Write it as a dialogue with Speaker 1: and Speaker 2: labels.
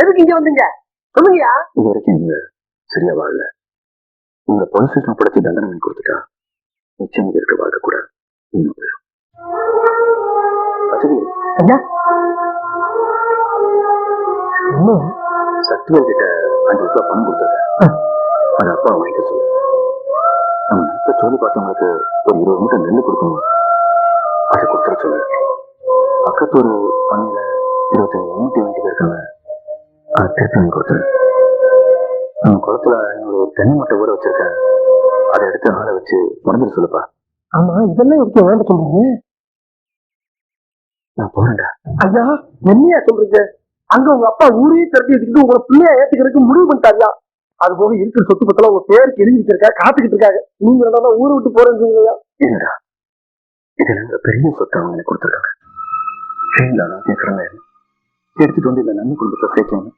Speaker 1: எதுக்கு இங்க வந்தீங்க? சொல்லுங்கயா
Speaker 2: இது வரைக்கும் நீங்க. சரியா வாழல உங்களை போலீஸ் ஸ்டேஷன் படுத்தி தண்டனை வாங்கி கொடுத்துட்டா நிச்சயம் இங்க இருக்க வாழ்க்கை கூட வீணா போயிடும். கிட்ட அஞ்சு லட்சம் பணம் கொடுத்துருக்கேன். அது அப்பா வாங்கிக்க சொல்லு. நம்ம நட்பை சொல்லி பார்த்தவங்களுக்கு ஒரு இருபது மூட்டை நெல் கொடுக்கணும். அதை கொடுத்துட சொல்லு. பக்கத்து ஒரு பண்ணையில இருபத்தஞ்சு மூட்டை வாங்கிட்டு போயிருக்காங்க. வாங்கி கொடுத்துரு நம்ம குளத்துல என்னோட தென்னை மட்டை ஊற வச்சிருக்கேன். அதை எடுத்து ஆளை வச்சு உடஞ்சிட சொல்லுப்பா.
Speaker 1: ஆமா இதெல்லாம் எதுக்கு வேண்ட சொல்றீங்க?
Speaker 2: நான் போறேன்டா.
Speaker 1: ஐயா என்னையா சொல்றீங்க? அங்க உங்க அப்பா ஊரையே திரட்டி வச்சுக்கிட்டு உங்க பிள்ளைய ஏத்துக்கிறதுக்கு முடிவு பண்ணிட்டாரியா? அது போக இருக்கிற சொத்து பத்தெல்லாம் உங்க பேருக்கு எழுதி வச்சிருக்கா காத்துக்கிட்டு இருக்காங்க. நீங்க என்னடா ஊரை விட்டு போறேன்னு
Speaker 2: இல்லடா இதுல இருந்து பெரிய சொத்தை அவங்க எனக்கு கொடுத்துருக்காங்க. எடுத்துட்டு வந்து இந்த நன்மை குடும்பத்தை சேர்க்கணும்.